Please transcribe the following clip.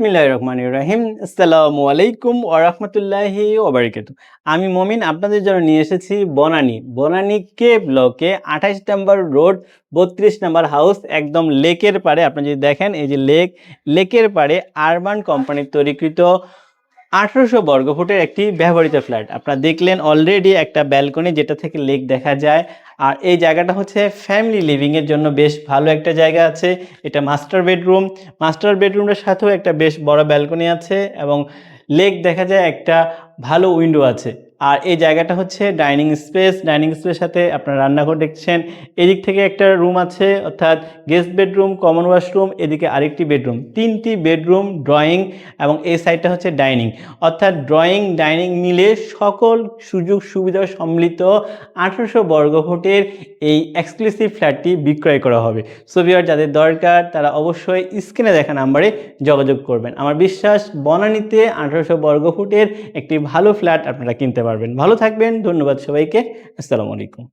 বিসমিল্লাহ রহমান রাহিম। আসসালামু আলাইকুম রহমতুল্লাহি ওবরাকাতু আমি মমিন, আপনাদের জন্য নিয়ে এসেছি বনানী। বনানি কে ব্লকে আঠাশ নম্বর রোড, বত্রিশ নম্বর হাউস, একদম লেকের পাড়ে। আপনি যদি দেখেন, এই যে লেক, লেকের পাড়ে আরবান কোম্পানির তৈরিকৃত আঠারোশো বর্গফুটের একটি ব্যবহৃত ফ্ল্যাট। আপনারা দেখলেন অলরেডি একটা ব্যালকনি যেটা থেকে লেক দেখা যায়। আর এই জায়গাটা হচ্ছে ফ্যামিলি লিভিংয়ের জন্য বেশ ভালো একটা জায়গা আছে। এটা মাস্টার বেডরুম মাস্টার বেডরুমের সাথেও একটা বেশ বড় ব্যালকনি আছে এবং লেক দেখা যায় একটা ভালো উইন্ডো আছে। আর এই জায়গাটা হচ্ছে ডাইনিং স্পেস। ডাইনিং স্পেস সাথে আপনার রান্নাঘর দেখছেন। এদিক থেকে একটা রুম আছে, অর্থাৎ গেস্ট বেডরুম, কমন ওয়াশরুম, এদিকে আরেকটি বেডরুম। তিনটি বেডরুম, ড্রয়িং এবং এই সাইডটা হচ্ছে ডাইনিং। অর্থাৎ ড্রয়িং, ডাইনিং মিলে সকল সুযোগ সুবিধা সম্মিলিত আঠারোশো বর্গফুটের এই এক্সক্লুসিভ ফ্ল্যাটটি বিক্রয় করা হবে। সোভিয়ার যাদের দরকার, তারা অবশ্যই স্ক্রিনে দেখা নাম্বারে যোগাযোগ করবেন। আমার বিশ্বাস, বনানীতে আঠারোশো বর্গফুটের একটি ভালো ফ্ল্যাট আপনারা কিনতে পারবেন। ভালো থাকবেন ধন্যবাদ সবাইকে। আসসালামু আলাইকুম।